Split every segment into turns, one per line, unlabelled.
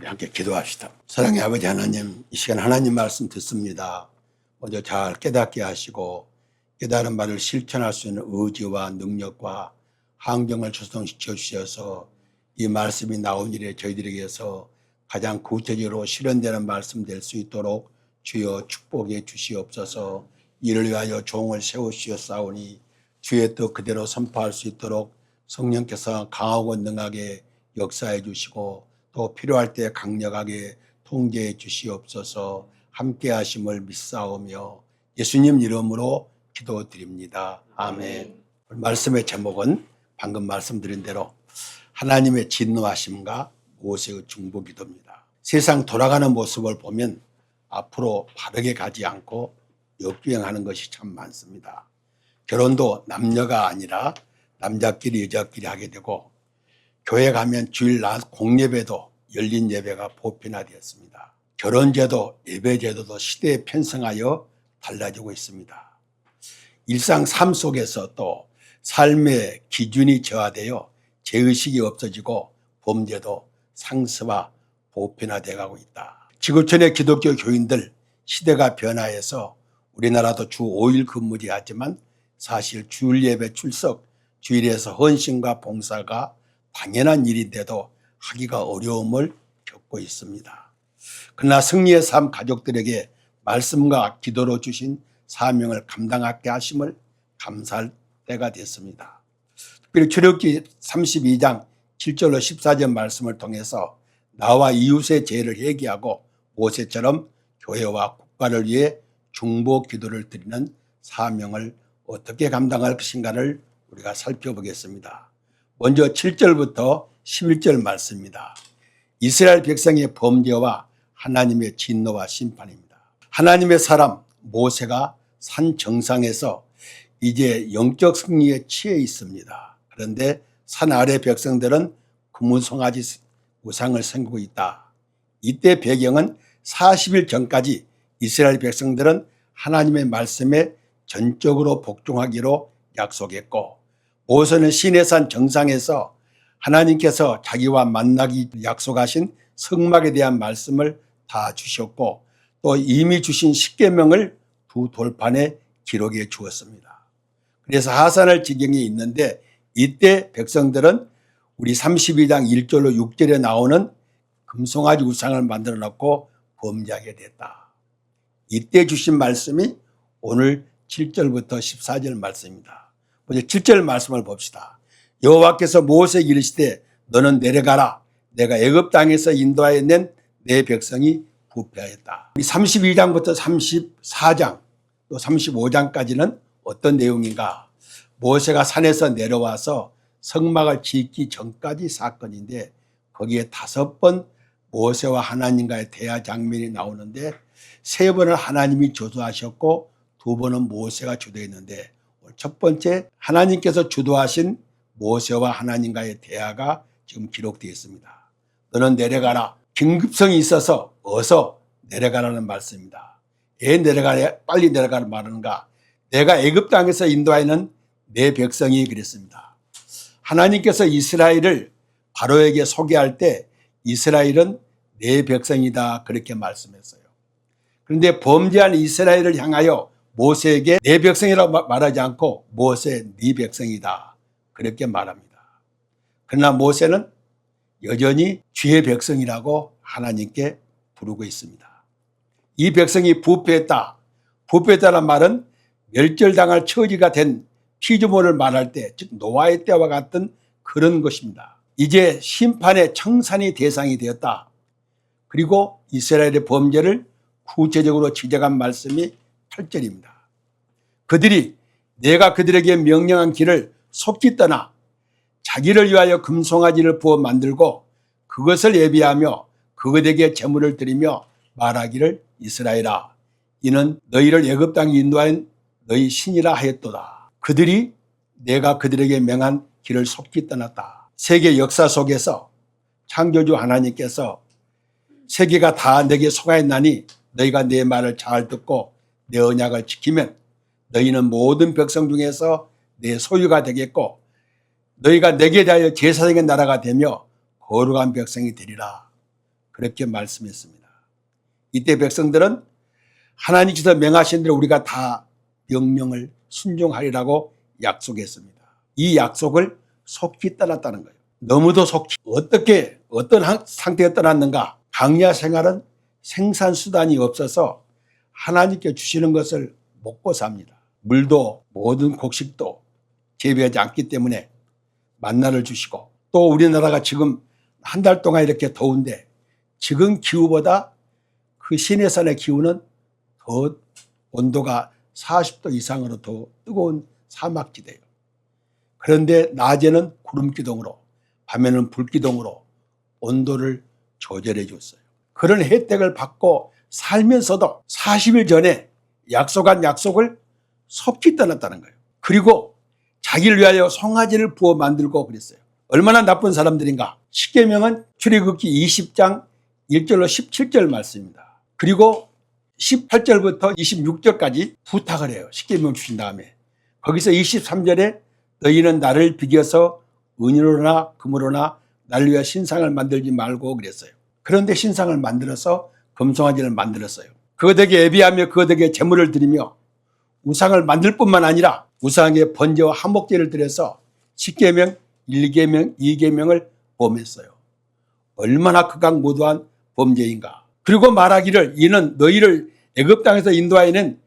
우리 함께 기도합시다. 사랑의 아버지 하나님, 이 시간 하나님 말씀 듣습니다. 먼저 잘 깨닫게 하시고 깨달은 말을 실천할 수 있는 의지와 능력과 환경을 조성시켜 주셔서 이 말씀이 나온 일에 저희들에게서 가장 구체적으로 실현되는 말씀 될 수 있도록 주여 축복해 주시옵소서 이를 위하여 종을 세우시었사오니 주의 뜻 그대로 선포할 수 있도록 성령께서 강하고 능하게 역사해 주시고 또 필요할 때 강력하게 통제해 주시옵소서 함께 하심을 믿사오며 예수님 이름으로 기도드립니다. 아멘. 말씀의 제목은 방금 말씀드린 대로 하나님의 진노하심과 모세의 중보기도입니다. 세상 돌아가는 모습을 보면 앞으로 바르게 가지 않고 역주행하는 것이 참 많습니다. 결혼도 남녀가 아니라 남자끼리 여자끼리 하게 되고 교회 가면 주일 낮 공예배도 열린 예배가 보편화되었습니다. 결혼제도, 예배제도도 시대에 편성하여 달라지고 있습니다. 일상 삶 속에서 또 삶의 기준이 저하되어 죄의식이 없어지고 범죄도 상습화, 보편화되어 가고 있다. 지구촌의 기독교 교인들 시대가 변화해서 우리나라도 주 5일 근무제 하지만 사실 주일 예배 출석, 주일에서 헌신과 봉사가 당연한 일인데도 하기가 어려움을 겪고 있습니다. 그러나 승리의 삶 가족들에게 말씀과 기도로 주신 사명을 감당하게 하심을 감사할 때가 됐습니다. 특별히 출애굽기 32장 7절로 14절 말씀을 통해서 나와 이웃의 죄를 회개하고 모세처럼 교회와 국가를 위해 중보 기도를 드리는 사명을 어떻게 감당할 것인가를 우리가 살펴보겠습니다. 먼저 7절부터 11절 말씀입니다. 이스라엘 백성의 범죄와 하나님의 진노와 심판입니다. 하나님의 사람 모세가 산 정상에서 이제 영적 승리에 취해 있습니다. 그런데 산 아래 백성들은 금은송아지 우상을 섬기고 있다. 이때 배경은 40일 전까지 이스라엘 백성들은 하나님의 말씀에 전적으로 복종하기로 약속했고 모세는 시내산 정상에서 하나님께서 자기와 만나기 약속하신 성막에 대한 말씀을 다 주셨고 또 이미 주신 십계명을 두 돌판에 기록해 주었습니다. 그래서 하산할 지경에 있는데 이때 백성들은 우리 32장 1절로 6절에 나오는 금송아지 우상을 만들어 놓고 범죄하게 됐다. 이때 주신 말씀이 오늘 7절부터 14절 말씀입니다. 먼저 7절 말씀을 봅시다. 여호와께서 모세에게 이르시되 너는 내려가라. 내가 애굽 땅에서 인도하여 낸 내 백성이 부패하였다. 32장부터 34장 또 35장까지는 어떤 내용인가? 모세가 산에서 내려와서 성막을 짓기 전까지 사건인데 거기에 다섯 번 모세와 하나님과의 대화 장면이 나오는데 세 번을 하나님이 주도하셨고 두 번은 모세가 주도했는데 첫 번째 하나님께서 주도하신 모세와 하나님과의 대화가 지금 기록되어 있습니다. 너는 내려가라. 긴급성이 있어서 어서 내려가라는 말씀입니다. 왜 내려가야 빨리 내려가는 말하는가? 내가 애굽 땅에서 인도하는 내 백성이 그랬습니다. 하나님께서 이스라엘을 바로에게 소개할 때 이스라엘은 내 백성이다 그렇게 말씀했어요. 그런데 범죄한 이스라엘을 향하여 모세에게 내 백성이라고 말하지 않고 모세 네 백성이다 그렇게 말합니다. 그러나 모세는 여전히 주의 백성이라고 하나님께 부르고 있습니다. 이 백성이 부패했다. 부패했다는 말은 멸절당할 처지가 된 피조물을 말할 때, 즉 노아의 때와 같은 그런 것입니다. 이제 심판의 청산이 대상이 되었다. 그리고 이스라엘의 범죄를 구체적으로 지적한 말씀이 8절입니다. 그들이 내가 그들에게 명령한 길을 속기 떠나 자기를 위하여 금송아지를 부어 만들고 그것을 예비하며 그것에게 제물을 드리며 말하기를 이스라엘아 이는 너희를 애굽 땅에 인도한 너희 신이라 하였도다. 그들이 내가 그들에게 명한 길을 속기 떠났다. 세계 역사 속에서 창조주 하나님께서 세계가 다 내게 속하였나니 너희가 내 말을 잘 듣고 내 언약을 지키면 너희는 모든 백성 중에서 내 소유가 되겠고 너희가 내게 대하여 제사장의 나라가 되며 거룩한 백성이 되리라. 그렇게 말씀했습니다. 이때 백성들은 하나님께서 명하신 대로 우리가 다 명령을 순종하리라고 약속했습니다. 이 약속을 속히 떠났다는 거예요. 너무도 속히 어떻게 어떤 한- 상태에 떠났는가? 강야 생활은 생산 수단이 없어서 하나님께 주시는 것을 먹고 삽니다. 물도 모든 곡식도 재배하지 않기 때문에 만나를 주시고 또 우리나라가 지금 한 달 동안 이렇게 더운데 지금 기후보다 그 시내산의 기후는 더 온도가 40도 이상으로 더 뜨거운 사막지대예요. 그런데 낮에는 구름 기둥으로 밤에는 불 기둥으로 온도를 조절해 줬어요. 그런 혜택을 받고 살면서도 40일 전에 약속한 약속을 속히 떠났다는 거예요. 그리고 자기를 위하여 송아지를 부어 만들고 그랬어요. 얼마나 나쁜 사람들인가. 십계명은 출애굽기 20장 1절로 17절 말씀입니다. 그리고 18절부터 26절까지 부탁을 해요. 십계명 주신 다음에. 거기서 23절에 너희는 나를 비겨서 은으로나 금으로나 나를 위해 신상을 만들지 말고 그랬어요. 그런데 신상을 만들어서 금송아지를 만들었어요. 그것에게 예비하며 그것에게 제물을 드리며 우상을 만들 뿐만 아니라 우상에 번제와 한목제를 드려서 10계명, 1계명, 2계명을 범했어요. 얼마나 극악무도한 범죄인가. 그리고 말하기를 이는 너희를 애굽 땅에서 인도하여낸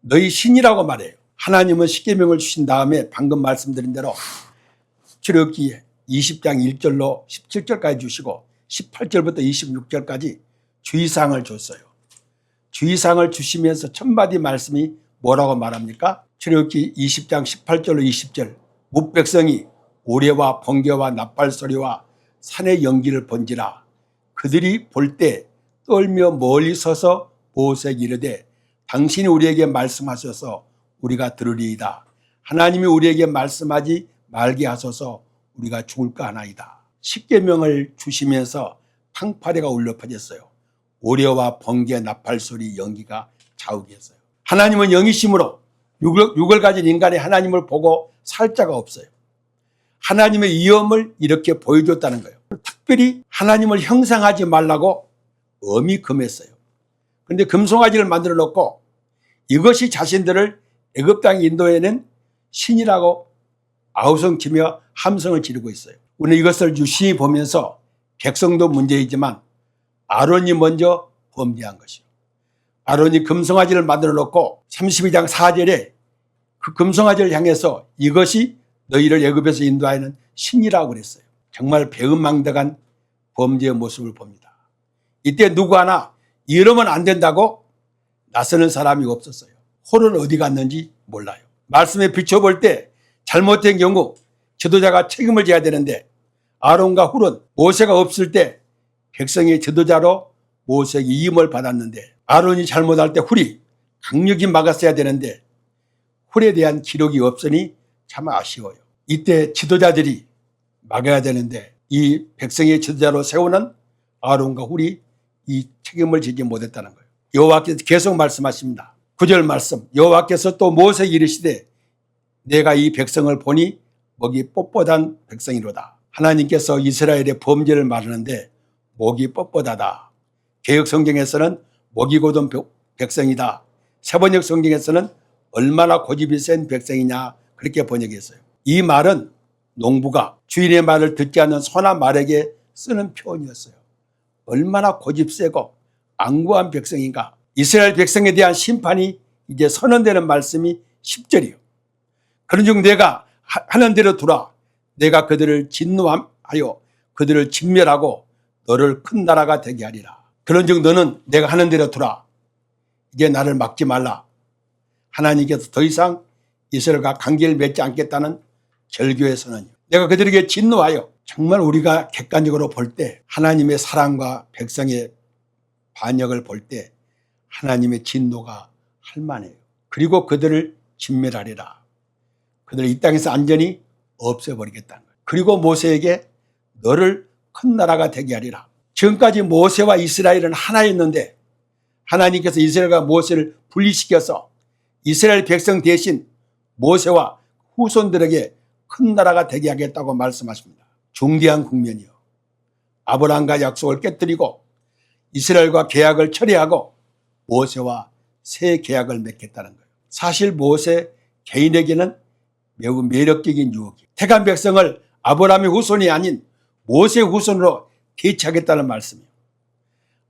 너희 신이라고 말해요. 하나님은 10계명을 주신 다음에 방금 말씀드린 대로 출애굽기 20장 1절로 17절까지 주시고 18절부터 26절까지 주의사항을 줬어요. 주의사항을 주시면서 첫 마디 말씀이 뭐라고 말합니까? 출애굽기 20장 18절로 20절 뭇백성이 오래와 번개와 나팔소리와 산의 연기를 번지라 그들이 볼 때 떨며 멀리 서서 보색 이르되 당신이 우리에게 말씀하셔서 우리가 들으리이다. 하나님이 우리에게 말씀하지 말게 하소서 우리가 죽을까 하나이다. 십계명을 주시면서 팡파레가 울려 퍼졌어요. 오려와 번개, 나팔 소리, 연기가 자우게 했어요. 하나님은 영이심으로 육을, 가진 인간의 하나님을 보고 살 자가 없어요. 하나님의 위엄을 이렇게 보여줬다는 거예요. 특별히 하나님을 형상하지 말라고 엄히 금했어요. 그런데 금송아지를 만들어 놓고 이것이 자신들을 애굽 땅 인도에는 신이라고 아우성치며 함성을 지르고 있어요. 우리는 이것을 유심히 보면서 백성도 문제이지만 아론이 먼저 범죄한 것이요. 아론이 금송아지를 만들어 놓고 32장 4절에 그 금송아지를 향해서 이것이 너희를 애굽에서 인도하는 신이라고 그랬어요. 정말 배은망덕한 범죄의 모습을 봅니다. 이때 누구 하나 이러면 안 된다고 나서는 사람이 없었어요. 홀은 어디 갔는지 몰라요. 말씀에 비춰볼 때 잘못된 경우 지도자가 책임을 져야 되는데 아론과 훌은 모세가 없을 때 백성의 지도자로 모세에게 이임을 받았는데 아론이 잘못할 때 훌이 강력히 막았어야 되는데 훌에 대한 기록이 없으니 참 아쉬워요. 이때 지도자들이 막아야 되는데 이 백성의 지도자로 세우는 아론과 훌이 이 책임을 지지 못했다는 거예요. 여호와께서 계속 말씀하십니다. 9절 말씀 여호와께서 또 모세에게 이르시되 내가 이 백성을 보니 목이 뻣뻣한 백성이로다. 하나님께서 이스라엘의 범죄를 말하는데 목이 뻣뻣하다. 개혁 성경에서는 목이 곧은 백성이다. 세번역 성경에서는 얼마나 고집이 센 백성이냐 그렇게 번역했어요. 이 말은 농부가 주인의 말을 듣지 않는 소나 말에게 쓰는 표현이었어요. 얼마나 고집 세고 안구한 백성인가. 이스라엘 백성에 대한 심판이 이제 선언되는 말씀이 10절이요. 그런즉 내가 하는 대로 두라. 내가 그들을 진노하여 그들을 진멸하고 너를 큰 나라가 되게 하리라. 그런즉 너는 내가 하는 대로 두라. 이제 나를 막지 말라. 하나님께서 더 이상 이스라엘과 관계를 맺지 않겠다는 선언이요. 내가 그들에게 진노하여 정말 우리가 객관적으로 볼 때 하나님의 사랑과 백성의 반역을 볼 때 하나님의 진노가 할만해요. 그리고 그들을 진멸하리라. 그들을 이 땅에서 안전히 없애버리겠다는 거예요. 그리고 모세에게 너를 큰 나라가 되게 하리라. 지금까지 모세와 이스라엘은 하나였는데 하나님께서 이스라엘과 모세를 분리시켜서 이스라엘 백성 대신 모세와 후손들에게 큰 나라가 되게 하겠다고 말씀하십니다. 중대한 국면이요. 아브라함과 약속을 깨뜨리고 이스라엘과 계약을 철회하고 모세와 새 계약을 맺겠다는 거예요. 사실 모세 개인에게는 매우 매력적인 유혹이에요. 택한 백성을 아브라함의 후손이 아닌 모세의 후손으로 대체하겠다는 말씀이에요.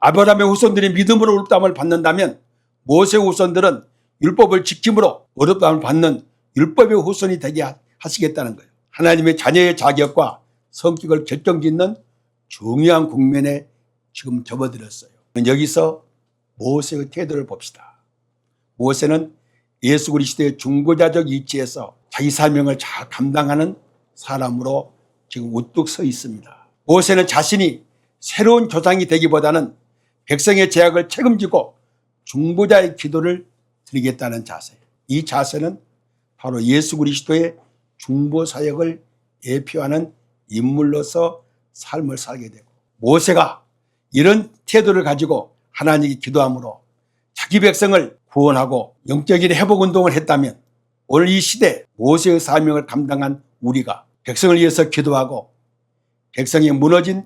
아브라함의 후손들이 믿음으로 의롭다함을 받는다면 모세 후손들은 율법을 지킴으로 의롭다함을 받는 율법의 후손이 되게 하- 하시겠다는 거예요. 하나님의 자녀의 자격과 성격을 결정짓는 중요한 국면에 지금 접어들었어요. 여기서 모세의 태도를 봅시다. 모세는 예수 그리스도의 중보자적 위치에서 자기 사명을 잘 감당하는 사람으로 지금 우뚝 서 있습니다. 모세는 자신이 새로운 조상이 되기보다는 백성의 제약을 책임지고 중보자의 기도를 드리겠다는 자세. 이 자세는 바로 예수 그리스도의 중보 사역을 예표하는 인물로서 삶을 살게 되고 모세가 이런 태도를 가지고 하나님께 기도함으로 자기 백성을 구원하고 영적인 회복 운동을 했다면 오늘 이 시대 모세의 사명을 감당한 우리가 백성을 위해서 기도하고 백성이 무너진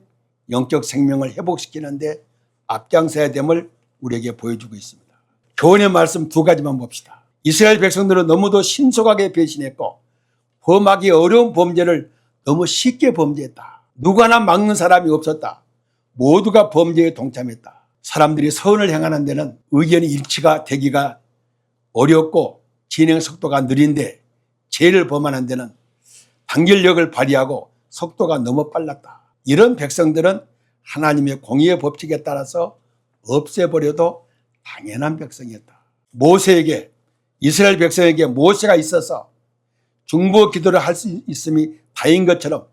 영적 생명을 회복시키는데 앞장서야 됨을 우리에게 보여주고 있습니다. 교훈의 말씀 두 가지만 봅시다. 이스라엘 백성들은 너무도 신속하게 배신했고 범하기 어려운 범죄를 너무 쉽게 범죄했다. 누구나 막는 사람이 없었다. 모두가 범죄에 동참했다. 사람들이 선을 행하는 데는 의견이 일치가 되기가 어렵고 진행 속도가 느린데 죄를 범하는 데는 단결력을 발휘하고 속도가 너무 빨랐다. 이런 백성들은 하나님의 공의의 법칙에 따라서 없애버려도 당연한 백성이었다. 모세에게 이스라엘 백성에게 모세가 있어서 중보 기도를 할 수 있음이 다인 것처럼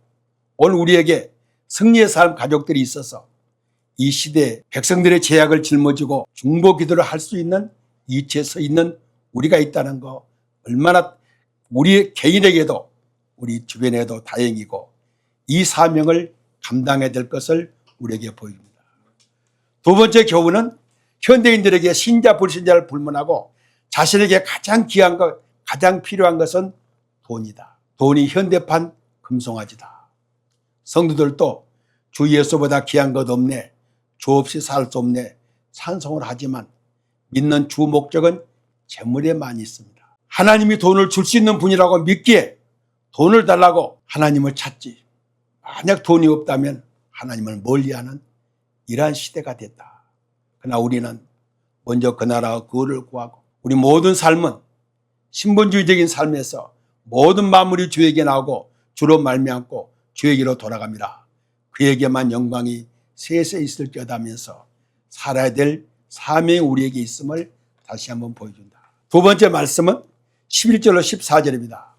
오늘 우리에게 승리의 삶 가족들이 있어서 이 시대에 백성들의 제약을 짊어지고 중보 기도를 할 수 있는 이치에 서 있는 우리가 있다는 거 얼마나 우리 개인에게도 우리 주변에도 다행이고 이 사명을 감당해야 될 것을 우리에게 보입니다. 두 번째 교훈은 현대인들에게 신자 불신자를 불문하고 자신에게 가장 귀한 것, 가장 필요한 것은 돈이다. 돈이 현대판 금송아지다. 성도들도 주 예수보다 귀한 것 없네. 주 없이 살 수 없네. 찬송을 하지만 믿는 주 목적은 재물에 많이 있습니다. 하나님이 돈을 줄 수 있는 분이라고 믿기에 돈을 달라고 하나님을 찾지. 만약 돈이 없다면 하나님을 멀리하는 이러한 시대가 됐다. 그러나 우리는 먼저 그 나라와 그를 구하고 우리 모든 삶은 신분주의적인 삶에서 모든 마무리 주에게 나오고 주로 말미암고 주에게로 돌아갑니다. 그에게만 영광이 세세 있을 듯하면서 살아야 될 사명이 우리에게 있음을 다시 한번 보여준다. 두 번째 말씀은 11절로 14절입니다.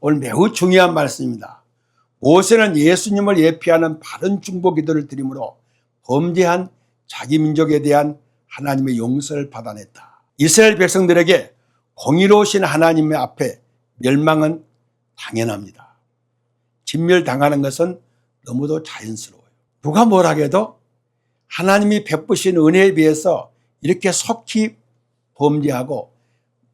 오늘 매우 중요한 말씀입니다. 모세는 예수님을 예피하는 바른 중보 기도를 드림으로 범죄한 자기 민족에 대한 하나님의 용서를 받아냈다. 이스라엘 백성들에게 공의로우신 하나님의 앞에 멸망은 당연합니다. 진멸당하는 것은 너무도 자연스러워요. 누가 뭐라 해도 하나님이 베푸신 은혜에 비해서 이렇게 속히 범죄하고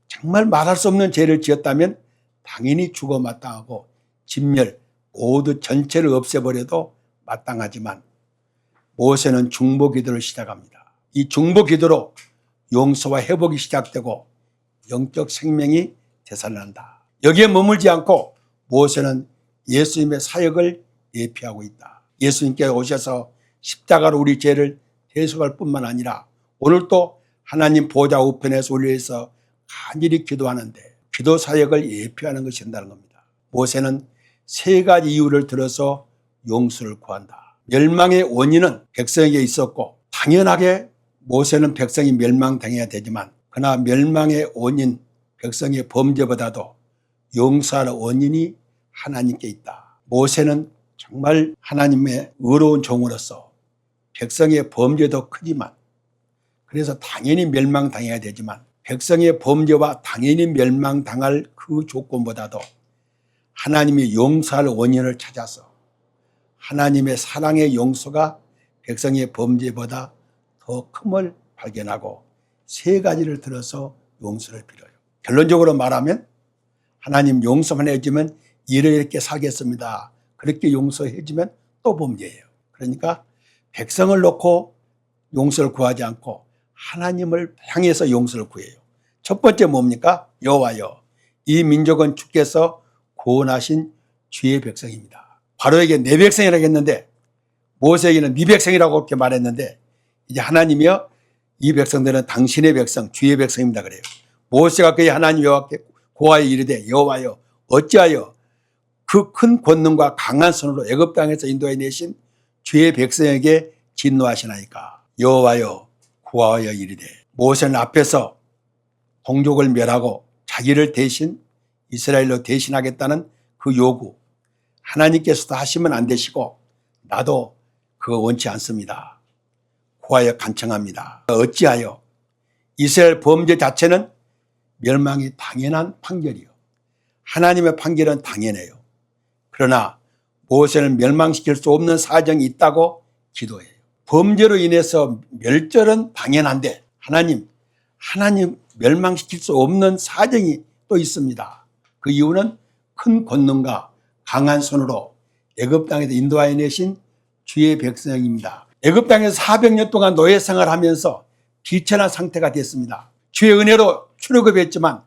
정말 말할 수 없는 죄를 지었다면 당연히 죽어 마땅하고 진멸 모두 전체를 없애버려도 마땅하지만 모세는 중보 기도를 시작합니다. 이 중보 기도로 용서와 회복이 시작되고 영적 생명이 되살난다. 여기에 머물지 않고 모세는 예수님의 사역을 예피하고 있다. 예수님께 오셔서 십자가로 우리 죄를 대속할 뿐만 아니라 오늘 또 하나님 보좌 우편에서 올려서 간절히 기도하는데 기도 사역을 예표하는 것이 된다는 겁니다. 모세는 세 가지 이유를 들어서 용서를 구한다. 멸망의 원인은 백성에게 있었고 당연하게 모세는 백성이 멸망당해야 되지만 그러나 멸망의 원인 백성의 범죄보다도 용서할 원인이 하나님께 있다. 모세는 정말 하나님의 의로운 종으로서 백성의 범죄도 크지만 그래서 당연히 멸망당해야 되지만 백성의 범죄와 당연히 멸망당할 그 조건보다도 하나님이 용서할 원인을 찾아서 하나님의 사랑의 용서가 백성의 범죄보다 더 큼을 발견하고 세 가지를 들어서 용서를 빌어요. 결론적으로 말하면 하나님 용서만 해주면 이렇게 살겠습니다. 그렇게 용서해주면 또 범죄예요. 그러니까 백성을 놓고 용서를 구하지 않고 하나님을 향해서 용서를 구해요. 첫 번째 뭡니까? 여호와여 이 민족은 주께서 구원하신 주의 백성입니다. 바로에게 내 백성이라고 했는데 모세에게는 네 백성이라고 그렇게 말했는데 이제 하나님이여 이 백성들은 당신의 백성 주의 백성입니다 그래요. 모세가 그의 하나님 여호와께 고하여 이르되 여호와여 어찌하여 그 큰 권능과 강한 손으로 애굽 땅에서 인도해 내신 주의 백성에게 진노하시나이까 여호와여 구하여 이르되 모세는 앞에서 동족을 멸하고 자기를 대신 이스라엘로 대신하겠다는 그 요구 하나님께서도 하시면 안 되시고 나도 그거 원치 않습니다. 구하여 간청합니다. 어찌하여 이스라엘 범죄 자체는 멸망이 당연한 판결이요. 하나님의 판결은 당연해요. 그러나 모세는 멸망시킬 수 없는 사정이 있다고 기도해요. 범죄로 인해서 멸절은 당연한데 하나님, 하나님 멸망시킬 수 없는 사정이 또 있습니다. 그 이유는 큰 권능과 강한 손으로 애굽 땅에서 인도하여 내신 주의 백성입니다. 애굽 땅에서 400년 동안 노예 생활하면서 비천한 상태가 됐습니다. 주의 은혜로 출애굽했지만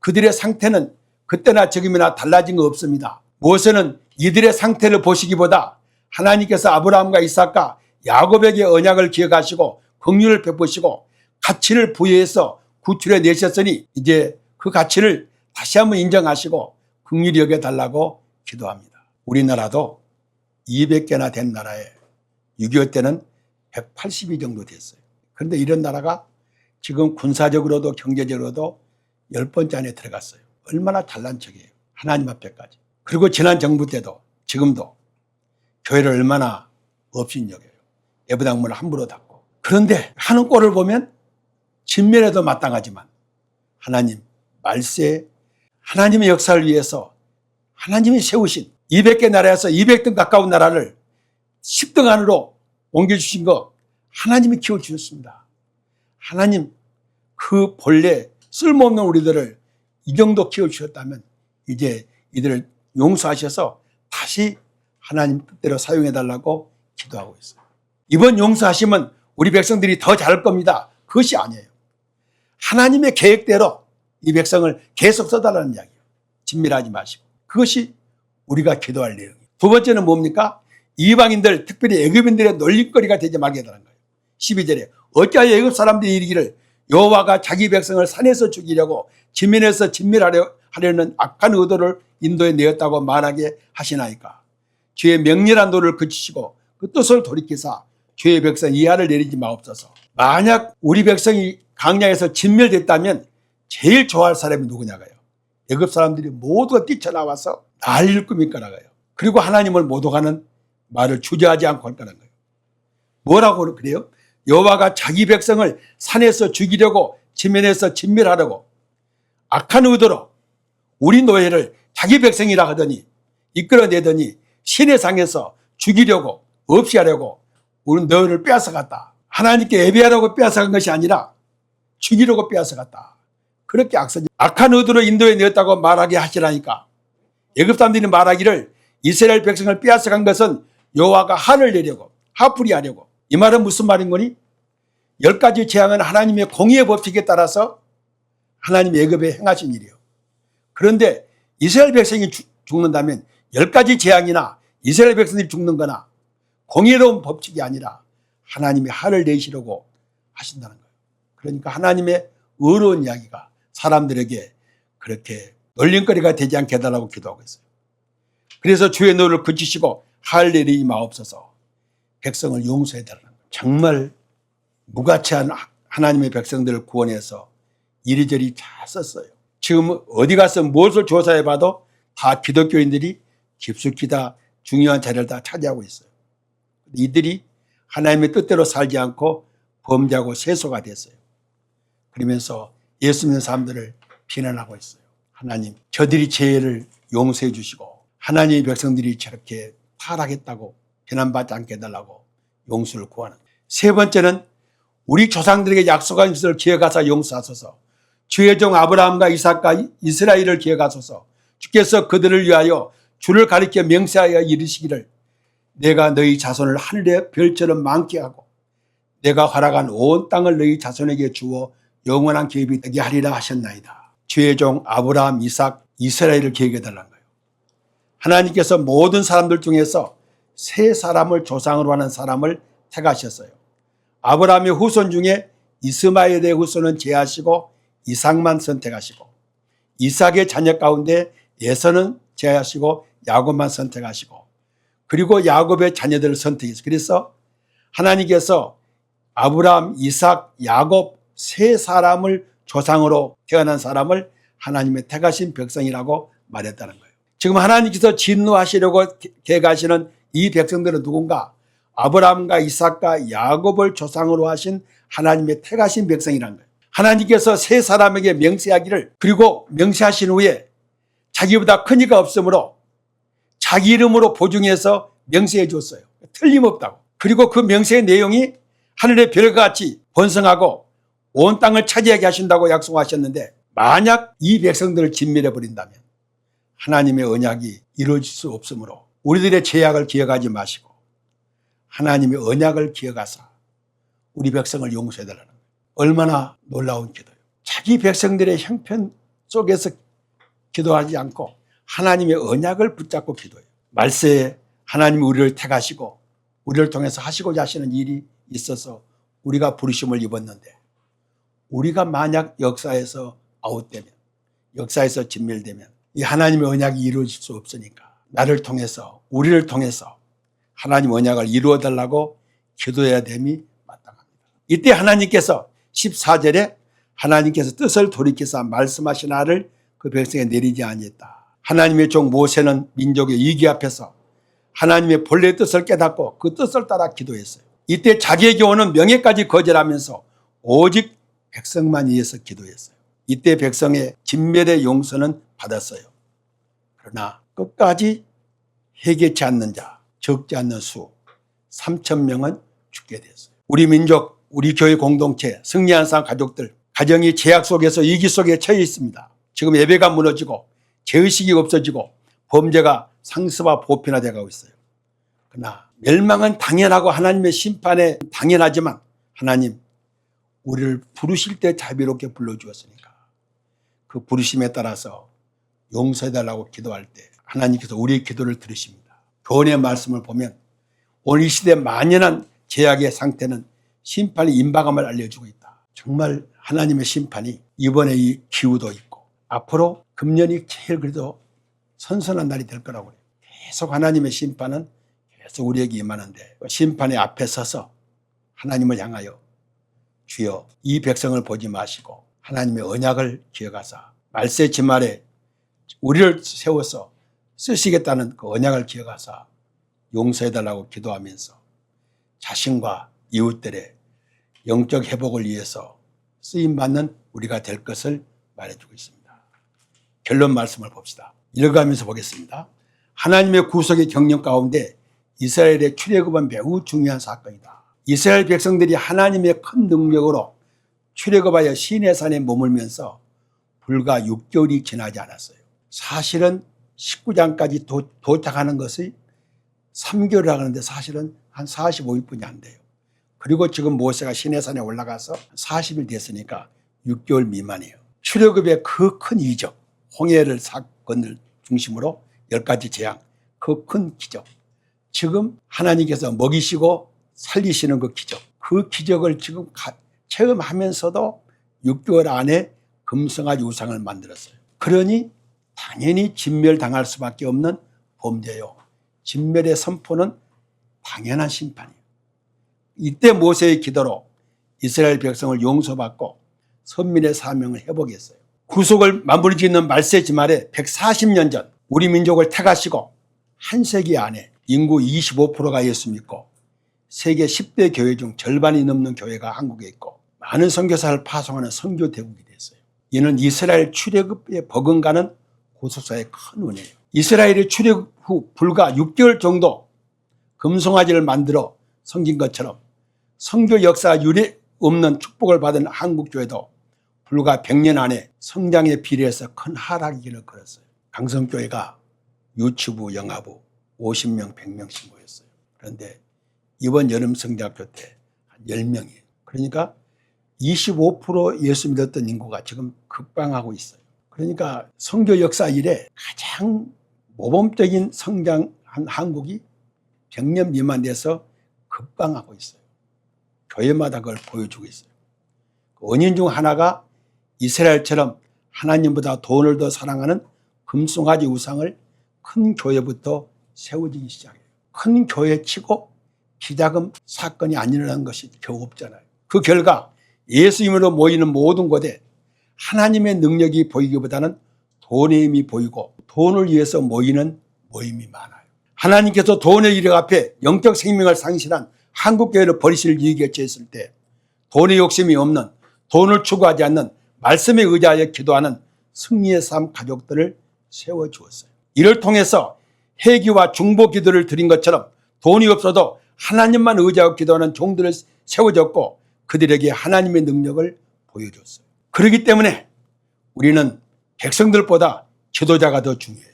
그들의 상태는 그때나 지금이나 달라진 거 없습니다. 모세는 이들의 상태를 보시기보다 하나님께서 아브라함과 이삭과 야곱에게 언약을 기억하시고 긍휼을 베푸시고 가치를 부여해서 구출해 내셨으니 이제 그 가치를 다시 한번 인정하시고 긍휼히 여겨 달라고 기도합니다. 우리나라도 200개나 된 나라에 6.25 때는 180이 정도 됐어요. 그런데 이런 나라가 지금 군사적으로도 경제적으로도 열 번째 안에 들어갔어요. 얼마나 잘난 척이에요. 하나님 앞에까지. 그리고 지난 정부 때도 지금도 교회를 얼마나 업신여겨요. 예부당문을 함부로 닫고. 그런데 하는 꼴을 보면 진멸에도 마땅하지만 하나님 말세 하나님의 역사를 위해서 하나님이 세우신 200개 나라에서 200등 가까운 나라를 10등 안으로 옮겨주신 거 하나님이 키워주셨습니다. 하나님 그 본래 쓸모없는 우리들을 이 정도 키워주셨다면 이제 이들을 용서하셔서 다시 하나님 뜻대로 사용해달라고 기도하고 있어요. 이번 용서하시면 우리 백성들이 더 잘할 겁니다. 그것이 아니에요. 하나님의 계획대로 이 백성을 계속 써달라는 이야기예요. 진밀하지 마시고. 그것이 우리가 기도할 내용이에요. 두 번째는 뭡니까? 이방인들, 특별히 애굽인들의 놀림거리가 되지 말게 해달라는 거예요. 12절에 어찌하여 애굽 사람들이 이르기를 여호와가 자기 백성을 산에서 죽이려고 지면에서 진멸하려 하려는 악한 의도를 인도에 내었다고 말하게 하시나이까. 주의 명렬한 도를 그치시고 그 뜻을 돌이키사 주의 백성 이하를 내리지 마옵소서. 만약 우리 백성이 강야에서 진멸됐다면 제일 좋아할 사람이 누구냐가요. 애굽 사람들이 모두가 뛰쳐나와서 난리를 꾸밀 거라고요. 그리고 하나님을 모독하는 말을 주저하지 않고 할 거라는 거예요. 뭐라고 그래요? 여호와가 자기 백성을 산에서 죽이려고 지면에서 진멸하려고 악한 의도로 우리 노예를 자기 백성이라 하더니 이끌어내더니 신의 상에서 죽이려고 없이 하려고 우리 너희를 빼앗아갔다. 하나님께 예배하라고 빼앗아간 것이 아니라 죽이려고 빼앗아갔다. 그렇게 악선 악한 의도로 인도에 내었다고 말하게 하시라니까. 애굽 사람들이 말하기를 이스라엘 백성을 빼앗아간 것은 여호와가 한을 내려고 하풀이 하려고 이 말은 무슨 말인 거니? 열 가지 재앙은 하나님의 공의의 법칙에 따라서 하나님 애굽에 행하신 일이요. 그런데 이스라엘 백성이 죽- 죽는다면 열 가지 재앙이나 이스라엘 백성들이 죽는 거나 공의로운 법칙이 아니라 하나님이 한을 내시려고 하신다는 거예요. 그러니까 하나님의 의로운 이야기가 사람들에게 그렇게 놀림거리가 되지 않게 해달라고 기도하고 있어요. 그래서 주의 노를 그치시고 할 일이 마옵소서 백성을 용서해달라는 거예요. 정말 무가치한 하나님의 백성들을 구원해서 이리저리 잘 썼어요. 지금 어디 가서 무엇을 조사해봐도 다 기독교인들이 깊숙이 다 중요한 자리를 다 차지하고 있어요. 이들이 하나님의 뜻대로 살지 않고 범죄하고 세소가 됐어요. 그러면서 예수 믿는 사람들을 비난하고 있어요. 하나님, 저들이 죄를 용서해 주시고 하나님의 백성들이 저렇게 타락했다고 비난받지 않게 해달라고 용서를 구하는 거예요. 세 번째는 우리 조상들에게 약속한 것을 기억하사 용서하소서. 주의 종 아브라함과 이삭과 이스라엘을 기억하소서. 주께서 그들을 위하여 주를 가리켜 명세하여 이르시기를 내가 너희 자손을 하늘의 별처럼 많게 하고 내가 허락한 온 땅을 너희 자손에게 주어 영원한 기업이 되게 하리라 하셨나이다. 주의 종 아브라함, 이삭, 이스라엘을 기억해 달라는 거예요. 하나님께서 모든 사람들 중에서 세 사람을 조상으로 하는 사람을 택하셨어요. 아브라함의 후손 중에 이스마엘의 후손은 제하시고 이삭만 선택하시고 이삭의 자녀 가운데 예선은 제하시고 야곱만 선택하시고 그리고 야곱의 자녀들을 선택했어요. 그래서 하나님께서 아브라함, 이삭, 야곱 세 사람을 조상으로 태어난 사람을 하나님의 택하신 백성이라고 말했다는 거예요. 지금 하나님께서 진노하시려고 계획하시는 이 백성들은 누군가? 아브라함과 이삭과 야곱을 조상으로 하신 하나님의 택하신 백성이라는 거예요. 하나님께서 세 사람에게 명세하기를 그리고 명세하신 후에 자기보다 큰 이가 없으므로 자기 이름으로 보증해서 명세해 줬어요. 틀림없다고. 그리고 그 명세의 내용이 하늘의 별과 같이 번성하고 온 땅을 차지하게 하신다고 약속하셨는데 만약 이 백성들을 진멸해 버린다면 하나님의 언약이 이루어질 수 없으므로 우리들의 죄악을 기억하지 마시고 하나님의 언약을 기억하사 우리 백성을 용서해 달라는 거예요. 얼마나 놀라운 기도예요. 자기 백성들의 형편 속에서 기도하지 않고 하나님의 언약을 붙잡고 기도해요. 말세에 하나님이 우리를 택하시고 우리를 통해서 하시고자 하시는 일이 있어서 우리가 부르심을 입었는데 우리가 만약 역사에서 아웃되면 역사에서 진멸되면 이 하나님의 언약이 이루어질 수 없으니까 나를 통해서 우리를 통해서 하나님 언약을 이루어 달라고 기도해야 됨이 마땅합니다. 이때 하나님께서 14절에 하나님께서 뜻을 돌이켜서 말씀하신 알을 그 백성에 내리지 아니했다. 하나님의 종 모세는 민족의 이기 앞에서 하나님의 본래 뜻을 깨닫고 그 뜻을 따라 기도했어요. 이때 자기에게 오는 명예까지 거절하면서 오직 백성만 위해서 기도했어요. 이때 백성의 진멸의 용서는 받았어요. 그러나 끝까지 회개치 않는 자, 적지 않는 수 3천 명은 죽게 됐어요. 우리 민족, 우리 교회 공동체, 승리한 상 가족들, 가정이 제약 속에서 위기 속에 처해 있습니다. 지금 예배가 무너지고 죄의식이 없어지고 범죄가 상습화 보편화되어 가고 있어요. 그러나 멸망은 당연하고 하나님의 심판에 당연하지만 하나님 우리를 부르실 때 자비롭게 불러주었으니까 그 부르심에 따라서 용서해달라고 기도할 때 하나님께서 우리의 기도를 들으십니다. 교훈의 말씀을 보면 오늘 이 시대 만연한 제약의 상태는 심판이 임박함을 알려주고 있다. 정말 하나님의 심판이 이번에 이 기후도 있고 앞으로 금년이 제일 그래도 선선한 날이 될 거라고 그래요. 계속 하나님의 심판은 계속 우리에게 임하는데 심판의 앞에 서서 하나님을 향하여 주여 이 백성을 보지 마시고 하나님의 언약을 기억하사 말세 지말에 우리를 세워서 쓰시겠다는 그 언약을 기억하사 용서해달라고 기도하면서 자신과 이웃들의 영적 회복을 위해서 쓰임받는 우리가 될 것을 말해주고 있습니다. 결론 말씀을 봅시다. 읽어가면서 보겠습니다. 하나님의 구속의 경영 가운데 이스라엘의 출애굽은 매우 중요한 사건이다. 이스라엘 백성들이 하나님의 큰 능력으로 출애굽하여 시내산에 머물면서 불과 6개월이 지나지 않았어요. 사실은 19장까지 도, 도착하는 것이 3개월 하는데 사실은 한 45일뿐이 안 돼요. 그리고 지금 모세가 시내산에 올라가서 40일 됐으니까 6개월 미만이에요. 출애굽의 그 큰 이적, 홍해를 사건을 중심으로 열 가지 재앙, 그 큰 기적. 지금 하나님께서 먹이시고 살리시는 그 기적. 그 기적을 지금 가, 체험하면서도 6개월 안에 금성아지 우상을 만들었어요. 그러니 당연히 진멸당할 수밖에 없는 범죄요. 진멸의 선포는 당연한 심판이에요. 이때 모세의 기도로 이스라엘 백성을 용서받고 선민의 사명을 회복했어요. 구속을 마무리 짓는 말세 지 말에 140년 전 우리 민족을 택하시고 한 세기 안에 인구 25%가 예수 믿고 세계 10대 교회 중 절반이 넘는 교회가 한국에 있고 많은 선교사를 파송하는 선교 대국이 됐어요. 이는 이스라엘 출애굽에 버금가는 고속사의 큰 은혜예요. 이스라엘이 출애굽 후 불과 6개월 정도 금송아지를 만들어 섬긴 것처럼 선교 역사 유례 없는 축복을 받은 한국 교회도 불과 100년 안에 성장에 비례해서 큰 하락이기를 걸었어요. 강성교회가 유튜브 영화부 50명, 100명씩 모였어요. 그런데 이번 여름 성장학교 때 한 10명이에요. 그러니까 25% 예수 믿었던 인구가 지금 급방하고 있어요. 그러니까 성교 역사 이래 가장 모범적인 성장한 한국이 100년 미만 돼서 급방하고 있어요. 교회마다 그걸 보여주고 있어요. 그 원인 중 하나가 이스라엘처럼 하나님보다 돈을 더 사랑하는 금송아지 우상을 큰 교회부터 세워지기 시작해요. 큰 교회 치고 기자금 사건이 안 일어나는 것이 겨우 없잖아요. 그 결과 예수 이름으로 모이는 모든 곳에 하나님의 능력이 보이기보다는 돈의 힘이 보이고 돈을 위해서 모이는 모임이 많아요. 하나님께서 돈의 이력 앞에 영적 생명을 상실한 한국교회를 버리실 일이 겹쳐있을 때 돈의 욕심이 없는 돈을 추구하지 않는 말씀에 의지하여 기도하는 승리의 삶 가족들을 세워주었어요. 이를 통해서 회기와 중보 기도를 드린 것처럼 돈이 없어도 하나님만 의지하고 기도하는 종들을 세워줬고 그들에게 하나님의 능력을 보여줬어요. 그렇기 때문에 우리는 백성들보다 지도자가 더 중요해요.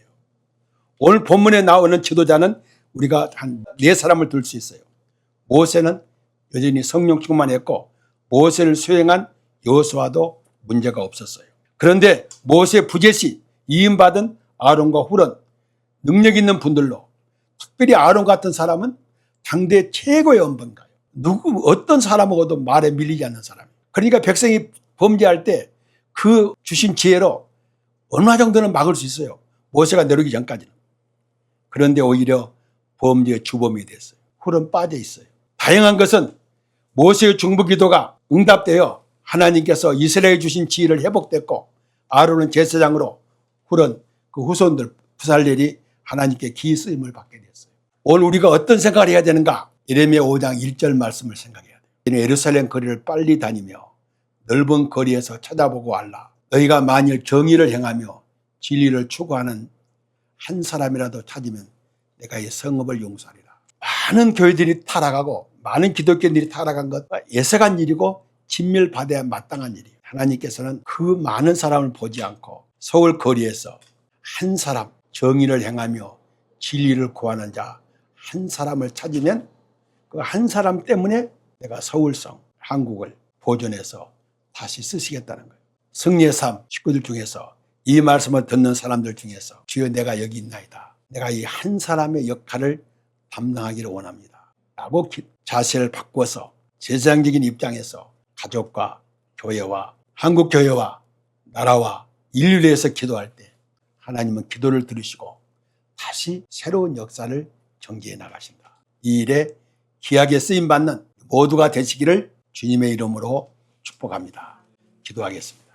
오늘 본문에 나오는 지도자는 우리가 한 네 사람을 들수 있어요. 모세는 여전히 성령 충만했고 모세를 수행한 여호수아도 문제가 없었어요. 그런데 모세 부제시 이임받은 아론과 훌은 능력 있는 분들로 특별히 아론 같은 사람은 당대 최고의 언변가예요. 누구 어떤 사람하고도 말에 밀리지 않는 사람이에요. 그러니까 백성이 범죄할 때 그 주신 지혜로 얼마 정도는 막을 수 있어요. 모세가 내려오기 전까지는. 그런데 오히려 범죄의 주범이 됐어요. 훌은 빠져 있어요. 다행한 것은 모세의 중부 기도가 응답되어 하나님께서 이스라엘 주신 지혜를 회복됐고 아론은 제사장으로 훌은 그 후손들 부살렐이 하나님께 기 쓰임을 받게 됐어요. 오늘 우리가 어떤 생각을 해야 되는가? 이레미야 5장 1절 말씀을 생각해야 돼요. 예루살렘 거리를 빨리 다니며 넓은 거리에서 쳐다보고 알라. 너희가 만일 정의를 행하며 진리를 추구하는 한 사람이라도 찾으면 내가 이 성읍을 용서하리라. 많은 교회들이 타락하고 많은 기독교인들이 타락한 것 예색한 일이고 진멸받아야 마땅한 일이에요. 하나님께서는 그 많은 사람을 보지 않고 서울 거리에서 한 사람 정의를 행하며 진리를 구하는 자 한 사람을 찾으면 그 한 사람 때문에 내가 서울성 한국을 보존해서 다시 쓰시겠다는 거예요. 승리의 삶 식구들 중에서 이 말씀을 듣는 사람들 중에서 주여 내가 여기 있나이다. 내가 이 한 사람의 역할을 담당하기를 원합니다. 라고 기- 자세를 바꿔서 제사장적인 입장에서 가족과 교회와 한국 교회와 나라와 인류를 위해서 기도할 때 하나님은 기도를 들으시고 다시 새로운 역사를 전개해 나가신다. 이 일에 귀하게 쓰임 받는 모두가 되시기를 주님의 이름으로 축복합니다. 기도하겠습니다.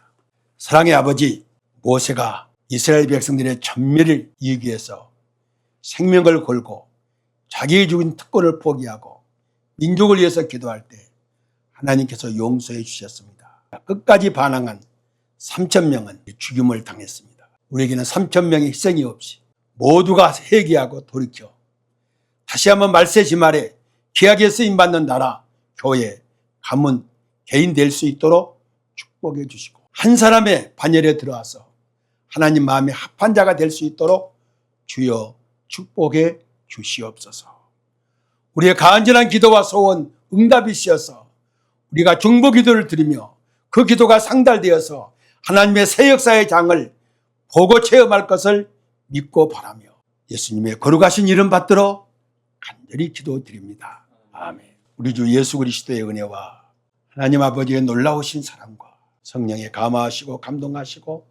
사랑의 아버지 모세가 이스라엘 백성들의 전멸을 이기기 위해서 생명을 걸고 자기의 죽은 특권을 포기하고 민족을 위해서 기도할 때 하나님께서 용서해 주셨습니다. 끝까지 반항한 3천 명은 죽임을 당했습니다. 우리에게는 3천 명의 희생이 없이 모두가 회개하고 돌이켜 다시 한번 말세 지 말에 귀하게 쓰임 받는 나라, 교회, 가문, 개인 될 수 있도록 축복해 주시고 한 사람의 반열에 들어와서 하나님 마음에 합한 자가 될 수 있도록 주여 축복해 주시옵소서. 우리의 간절한 기도와 소원 응답이시어서 우리가 중보 기도를 드리며 그 기도가 상달되어서 하나님의 새 역사의 장을 보고 체험할 것을 믿고 바라며 예수님의 거룩하신 이름 받들어 간절히 기도드립니다. 아멘. 우리 주 예수 그리스도의 은혜와 하나님 아버지의 놀라우신 사랑과 성령의 감화하시고 감동하시고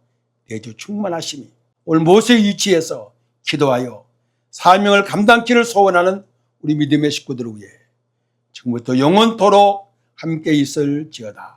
대주 충만하심이 오늘 모세의 위치에서 기도하여 사명을 감당키를 소원하는 우리 믿음의 식구들을 위해 지금부터 영원토록 함께 있을지어다.